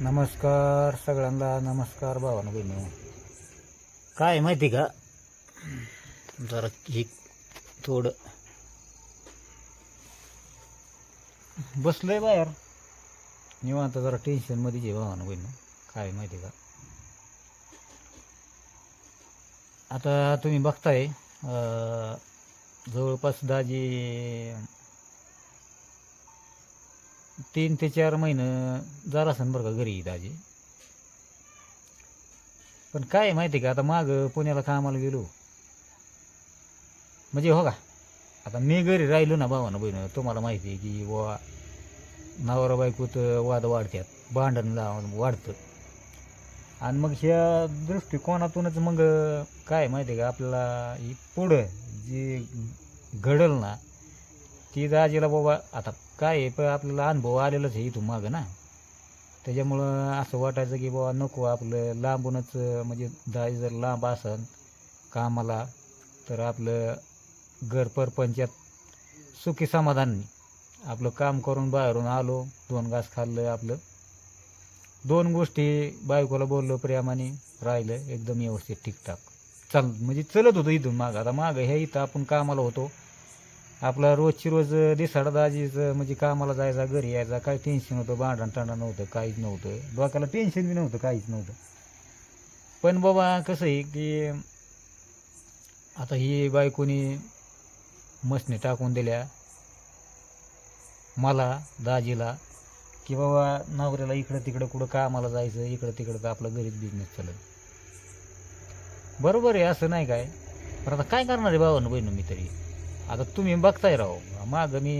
नमस्कार सगळ्यांना नमस्कार भावानं बहिणी काय माहिती का? जरा हे थोडं. बसलोय बाहेर. निवांत जरा टेन्शनमध्ये जे भावानं बहिणी काय माहिती का? आता तुम्ही बघताय जवळपास दाजी तीन ते चार महिने जरा असेल बरं का घरी दाजी पण काय आहे माहिती का? आता माग पुण्याला कामाला गेलो. म्हणजे हो का? आता मी घरी राहिलो ना भावानं बहिणं तुम्हाला माहिती आहे की वा नवरा बायकोत वाद वाढतात भांडण लावून वाढतं. आणि मग ह्या दृष्टिकोनातूनच मग काय माहिती आहे का? आपल्याला ही पुढं जी घडल ना ती दाजीला बाबा आता काय आहे पण आपल्याला अनुभव आलेलाच आहे इथून मागं ना. त्याच्यामुळं असं वाटायचं की बाबा नको आपलं लांबूनच म्हणजे दाय जर लांब असन कामाला तर आपलं घर परपंचात सुखी समाधान आपलं काम करून बाहेरून आलो दोन घास खाल्लं आपलं. दोन गोष्टी बायकोला बोललो प्रेमाने राहिलं एकदम व्यवस्थित ठीकठाक. चाल म्हणजे चलत होतं इथून मागं. आता मागं ह्या इथं आपण कामाला होतो आपला रोजची रोज दिसाडा दाजीचं म्हणजे कामाला जायचा घरी यायचा काही टेन्शन होतं भांडण टांडण नव्हतं काहीच नव्हतं. डोक्याला टेन्शन बी नव्हतं काहीच नव्हतं. पण बाबा कसं आहे की आता ही बायकोनी मशनी टाकून दिल्या मला दाजीला की बाबा नवऱ्याला इकडं तिकडं कुठं कामाला जायचं इकडं तिकडं तर आपला घरीच बिझनेस चालत. बरोबर आहे असं नाही काय? पण आता काय करणार आहे भावानं बहिणं मी तरी? आता तुम्ही बघताय राहो मागं मी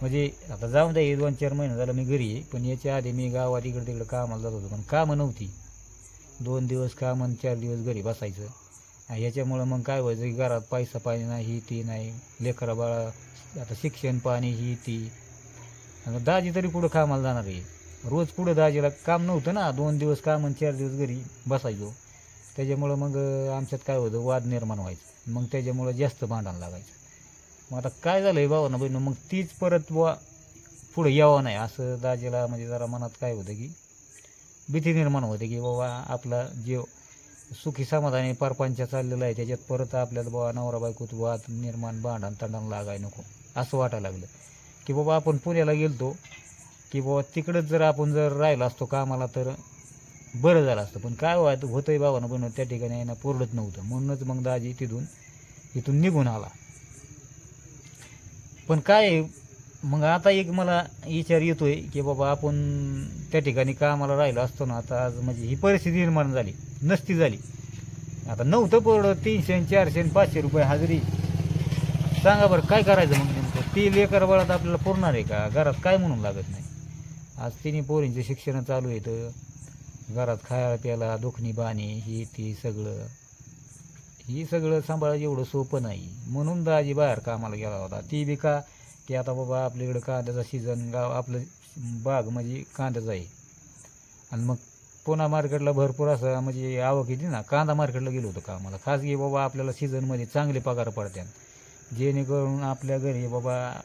म्हणजे आता जाऊन द्या दोन चार महिने झालं मी घरी आहे पण याच्या आधी मी गावात इकडं तिकडं कामाला जात होतो पण कामं नव्हती. दोन दिवस काम आणि चार दिवस घरी बसायचं. ह्याच्यामुळं मग काय व्हायचं की घरात पैसा पाणी नाही ती नाही लेकरा बाळा आता शिक्षण पाणी ही ती. दाजी तरी कुठं कामाला जाणार आहे? रोज पुढं दाजीला काम नव्हतं ना दोन दिवस काम आणि चार दिवस घरी बसायचो. त्याच्यामुळं मग आमच्यात काय होतं वाद निर्माण व्हायचं. मग त्याच्यामुळं जास्त भांडण लागायचं. मग आता काय झालं आहे भावानं बहिणं मग तीच परत बुवा पुढं यावं नाही. असं दाजीला म्हणजे जरा मनात काय होतं की भीती निर्माण होते की बाबा आपला जीव सुखी समाधानी परपंच चाललेला आहे त्याच्यात परत आपल्याला बाबा नवरा बायकोत वाद निर्माण भांडण तंडण लागाय नको असं वाटायला लागलं. की बाबा आपण पुण्याला गेलतो की बाबा तिकडंच जर आपण जर राहिलो असतो कामाला तर बरं झालं असतं. पण काय व्हायचं होतंय बाबांना पण त्या ठिकाणी आहे पोरडत नव्हतं. म्हणूनच मग दाजी तिथून इथून निघून आला. पण काय आहे, मग आता एक मला विचार येतो आहे की बाबा आपण त्या ठिकाणी कामाला राहिलो असतो ना आता आज म्हणजे ही परिस्थिती निर्माण झाली नसती झाली. आता नव्हतं पोरडं तीनशे आणि चारशे आणि पाचशे रुपये हजेरी. सांगा बरं काय करायचं मग नेमकं? ती लेकर बाळात आपल्याला पुरणार आहे का? घरात काय म्हणून लागत नाही? आज तिन्ही पोरींचं शिक्षण चालू येतं घरात खायला प्यायला दुखणी बाणी हे ती सगळं. ही सगळं सांभाळायचं एवढं सोपं नाही. म्हणून दाजी बाहेर कामाला गेला होता. ती बी का की आता बाबा आपल्याकडं कांद्याचा सीझन गाव आपलं बाग म्हणजे कांद्याचा आहे. आणि मग पुणा मार्केटला भरपूर असं म्हणजे आवक येते ना. कांदा मार्केटला गेलो होतो कामाला. खासगी बाबा आपल्याला सीझनमध्ये चांगले पगार पडतात जेणेकरून आपल्या घरी बाबा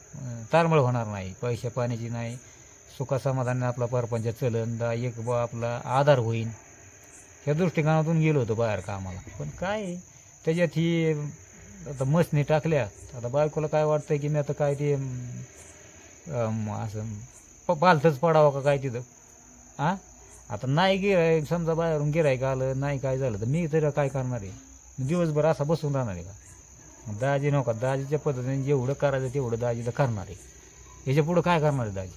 तारमळ होणार नाही. पैशा पाण्याची नाही. सुखासमाधानाने आपला परपंच चलन दा एक बा आपला आधार होईल ह्या दृष्टिकोनातून गेलो होतो बाहेर कामाला. पण काय त्याच्यात ही आता मसनी टाकल्या. आता बायकोला काय वाटतंय की मी आता काय ते असं प- पालथंच पडावं का काय तिथं? आ? आता नाही गिराय समजा बाहेरून गिरायक आलं नाही काय झालं तर मी तरी काय करणार आहे? दिवसभर असा बसून राहणार आहे का? दाजी नका दाजीच्या पद्धतीने जेवढं करायचं तेवढं दाजी तर करणार आहे. याच्या पुढं काय करणार आहे दाजी?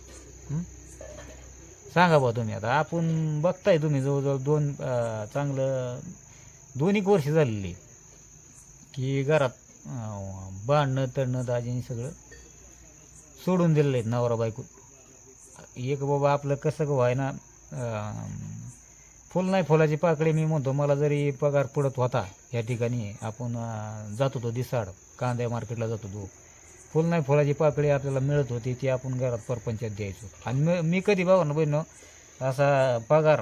सांगा बा तुम्ही आता. आपण बघताय तुम्ही जवळजवळ दोन चांगलं दोन एक वर्ष झालेली की घरात बांधणं भांडणं तडणं दाजीने सगळं सोडून दिलेलं आहेत नवरा बायको. एक बाबा आपलं कसं का व्हाय ना फुल नाही फुलाची पाकळी मी म्हणतो मला जरी पगार पडत होता या ठिकाणी आपण जात होतो दिसाड कांद्या मार्केटला जात होतो. फुल नाही फुलाची पाकळी आपल्याला मिळत होती ती आपण घरात परपंचात द्यायचो. आणि मी मी कधी बघा ना बहिणं असा पगार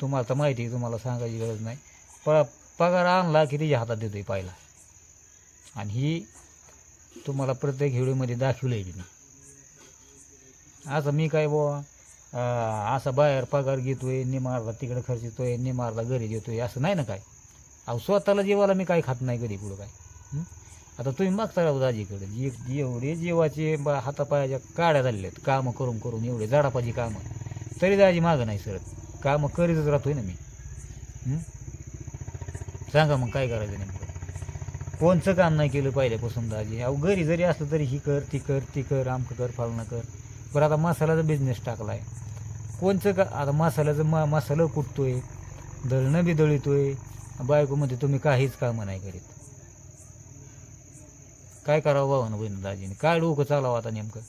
तुम्हाला तर माहिती आहे तुम्हाला सांगायची गरज नाही. प पगार आणला की तिच्या हातात देतोय पाहिला. आणि ही तुम्हाला प्रत्येक व्हिडिओमध्ये दाखवलं आहे मी असं मी काय बुवा असा बाहेर पगार घेतोय निमारला तिकडे खर्चितोय निमारला घरी देतोय असं नाही ना काय? अहो स्वतःला जेवायला मी काय खात नाही कधी पुढं काय? हं? आता तुम्ही मागता राहू दाजीकडे जे एवढे जीवाचे बा हातापायाच्या काड्या झालेल्या आहेत. कामं करून करून एवढे झाडापाची कामं. तरी दाजी मागं नाही सरत. कामं करीतच राहतोय ना मी. सांगा मग काय करायचं नेमकं? कोणचं काम नाही केलं पहिल्यापासून दाजी? अहो घरी जरी असलं तरी ही कर ती कर ती कर आमकं कर फालणं कर. बरं आता मसाल्याचा बिझनेस टाकला आहे कोणचं का आता मसाल्याचं मा मसाला कुटतोय दळणं बी दळितोय. बायकोमध्ये तुम्ही काहीच कामं नाही करीत. काय करावं भावानं बहिण दाजीने? काय डोकं चालावं आता नेमकं?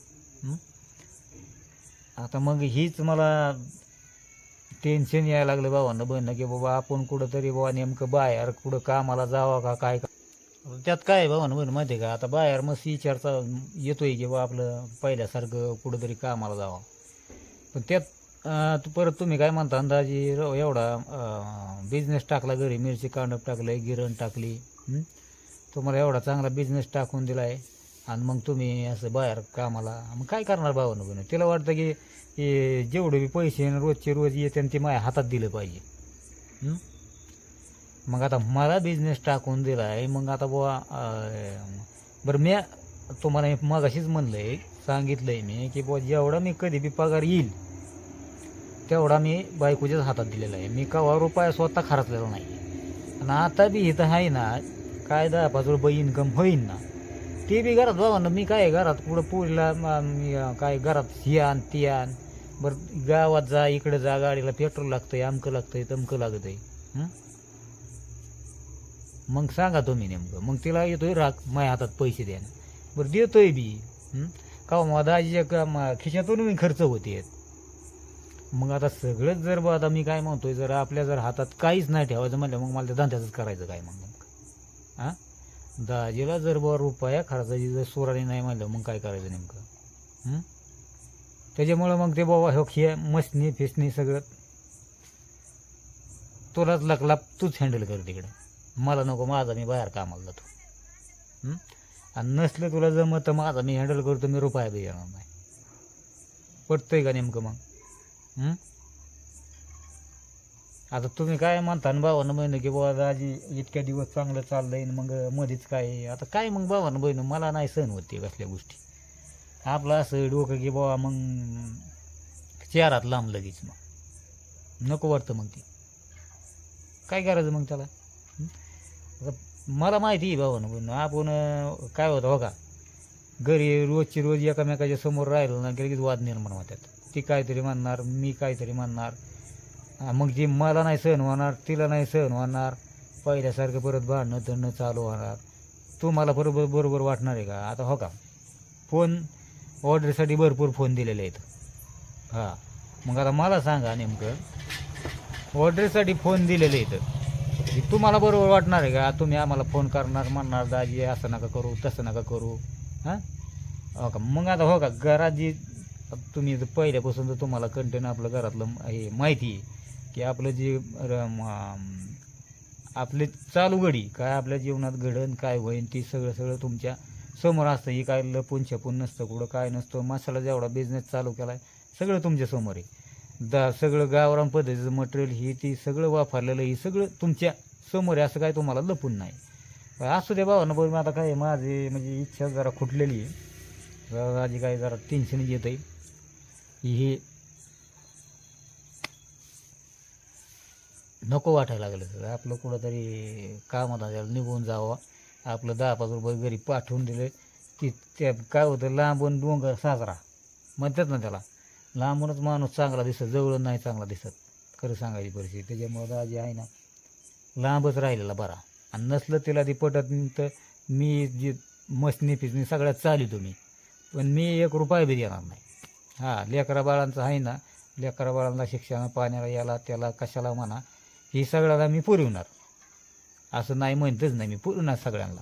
आता मग हीच मला टेन्शन यायला लागलं भावानं बहिणं की बाबा आपण कुठंतरी बाबा नेमकं बाहेर कुठं कामाला जावं का काय का त्यात काय भावानं बहिण माहिती आहे का? आता बाहेर मस्त विचारचा येतोय की बा आपलं पहिल्यासारखं कुठंतरी कामाला जावं. पण त्यात तू परत तुम्ही काय म्हणता अंदाजी र- एवढा बिझनेस टाकला घरी मिरची कांडप टाकलं गिरण टाकली. तुम्हाला एवढा चांगला बिझनेस टाकून दिला आहे आणि मग तुम्ही असं बाहेर कामाला मग काय करणार भावानं बहिण तिला वाटतं की हे जेवढे बी पैसे रोजचे रोज येते ते माझ्या हातात दिलं पाहिजे. मग आता मला बिझनेस टाकून दिला आहे मग आता बुवा बरं मी तुम्हाला हे मगाशीच म्हणलं आहे सांगितलं आहे मी की बुवा जेवढा मी कधी बी पगार येईल तेवढा मी बायकोच्याच हातात दिलेला आहे. मी कवा रुपया स्वतः खर्चलेला नाही आणि आता बी इथं आहे ना काय दहा पाच रुपये इन्कम होईन ना. ते बी घरात बाबा मी काय घरात पुढं पोरीला मी, काय घरात हे आण ते आण. बरं गावात जा इकडे जा गाडीला पेट्रोल लागतंय अमकं लागतंय तमकं लागतंय मग सांगा तुम्ही नेमकं. मग तिला येतोय राग माझ्या हातात पैसे द्या बरं देतोय बी का हो, मग दाजीच्या खिशातून मी खर्च होते. मग आता सगळंच जर बा आता मी काय म्हणतोय जर आपल्या जर हातात काहीच नाही ठेवायचं म्हणलं मग मला त्या धंद्याचंच करायचं काय मग? हां? दाजीला जर बा रुपया खर्चाची जर सुराने नाही म्हणलं मग काय करायचं नेमकं? त्याच्यामुळं मग ते बाबा हो खिया मसनी फिसणी सगळं तुलाच लकलाप तूच हँडल कर तिकडं. मला नको माझा मी बाहेर कामाला जातो. आणि नसलं तुला जमत तर माझा मी हँडल करतो मी रुपया बी येणार नाही. पटतंय का नेमकं मग? आता तुम्ही काय म्हणता ना भावानं बहिणं की बाबा आजी इतक्या दिवस चांगलं चाललंय आणि मग मध्येच काय आता काय मग भावानं बहिणं? मला नाही सहन होते कसल्या गोष्टी. आपलं असं डोकं की बाबा मग चेहरात लांब लगेच मग. नको वाटतं मग ते. काय करायचं मग त्याला? आता मला माहिती आहे भावानं बहिणं. आपण काय होतं हो का? घरी रोजची रोज एकामेकाच्या समोर राहिलो ना की लगेच वाद निर्माण होतात. ती काहीतरी म्हणणार मी काहीतरी म्हणणार. मग जी मला नाही सहन होणार तिला नाही सहन होणार पहिल्यासारखं परत भांडणं तणं चालू होणार. तुम्हाला बरोबर बरोबर वाटणार आहे का? आता हो का? फोन ऑर्डरसाठी भरपूर फोन दिलेले आहेत. हां मग आता मला सांगा नेमकं ऑर्डरसाठी फोन दिलेले आहेत. तुम्हाला बरोबर वाटणार आहे का? तुम्ही आम्हाला फोन करणार म्हणणार दाजी असं नका करू तसं नका करू. हां? हो का? मग आता हो का? घरात जी तुम्ही पहिल्यापासून तर तुम्हाला कंटेन आपलं घरातलं हे माहिती आहे. की आपलं जे र- आपले चालू घडी काय आपल्या जीवनात घडण काय होईन ते सगळं सगळं तुमच्यासमोर असतं. ही काय लपून छपून नसतं कुठं काय नसतं. मसाला जेवढा बिझनेस चालू केला आहे सगळं तुमच्यासमोर आहे. दा सगळं गावरान पद्धतीचं मटेरियल ही ती सगळं वापरलेलं ही सगळं तुमच्यासमोर आहे. असं काय तुम्हाला लपून नाही. असू दे बाबा बरं आता काय माझी म्हणजे इच्छा जरा खुटलेली आहे. माझी काय जरा टेन्शन येत आहे हे नको वाटायला लागलं सगळं. आपलं कुठंतरी कामात त्याला निघून जावं. आपलं दहा पाच रुपये घरी पाठवून दिले. की त्या काय होतं लांबून डोंगर साजरा. म्हणतात ना त्याला लांबूनच माणूस चांगला दिसत जवळून नाही चांगला दिसत. खरं सांगायची परिस्थिती. त्याच्यामुळं दाजी आहे ना लांबच राहिलेला बरा. आणि नसलं तिला ती पटत नाही तर मी जी मसनी फिसनी सगळ्यात चालितो तुम्ही. पण मी एक रुपया बी देणार नाही. हां लेकरा बाळांचं आहे ना लेकरा बाळांना शिक्षण पाण्याला याला त्याला कशाला म्हणा. ही सगळ्याला मी पुरवणार. असं नाही म्हणतच नाही मी पुरवणार सगळ्यांना.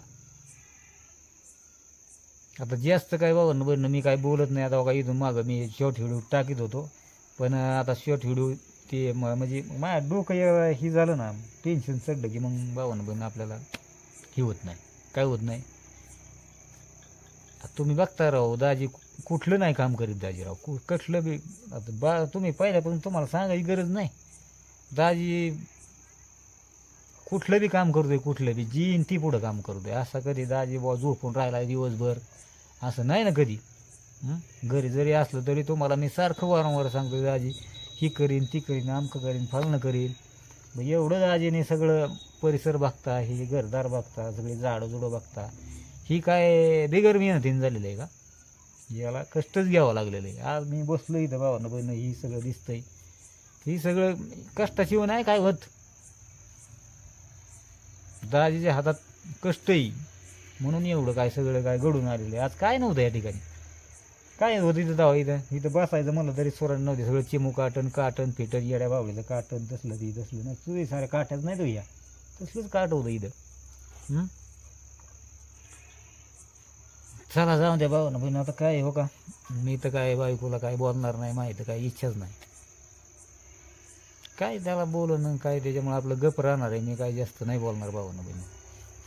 आता जास्त काय बाबा बरं मी काय बोलत नाही. आता बघा इथून मागं मी शॉर्ट व्हिडिओ टाकीत होतो. पण आता शॉर्ट व्हिडिओ ते म- म्हणजे माझ्या डोकं या- हे झालं ना टेन्शन चढलं की मग बाबांना बन आपल्याला हे होत नाही. काय होत नाही? तुम्ही बघता राहो दाजी कुठलं नाही काम करीत दाजीराव कु कसलं बी आता बा तुम्ही पहिल्यापासून तुम्हाला सांगायची गरज नाही. दाजी कुठलं बी काम करतोय कुठलं बी. जीन ती पुढं काम करतोय असं कधी दाजी बुवा झोपून राहिला दिवसभर. असं नाही ना कधी. घरी जरी असलं तरी तुम्हाला मी सारखं वारंवार सांगतो दाजी ही करीन ती करीन आमकं करीन फालणं करीन. मग एवढं दाजीने सगळं परिसर बघता हे घरदार बघता सगळी झाडंझुडं बघता ही काय बिगर मेहनतीनं झालेलं आहे का? याला कष्टच घ्यावं लागलेलं आहे. आज मी बसलो इथं भावानं बहिणं ही सगळं दिसतंय. ही सगळं कष्टाशिवाय नाही काय होत? दाजीच्या हातात कष्ट येईल म्हणून एवढं काय सगळं काय घडून आलेलं आहे. आज काय नव्हतं या ठिकाणी? काय होतं इथं दावा इथं? इथं बसायचं म्हणलं तरी सोरण नव्हते. सगळं चिमू काटन काटन फिटन येड्या बावळीचं काटन तसलं ती तसलं. नाही तुझे साऱ्या काट्याच नाही तो या. तसलंच काट होतं इथं. चला जाऊ द्या भाऊ ना पण आता काय हो का? मी तर काय बायकोला काय बोलणार नाही माहिती काय इच्छाच नाही. काय त्याला बोलणं काय त्याच्यामुळे आपलं गप राहणार आहे मी काय जास्त नाही बोलणार भाऊ बहिणी.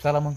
चला मग.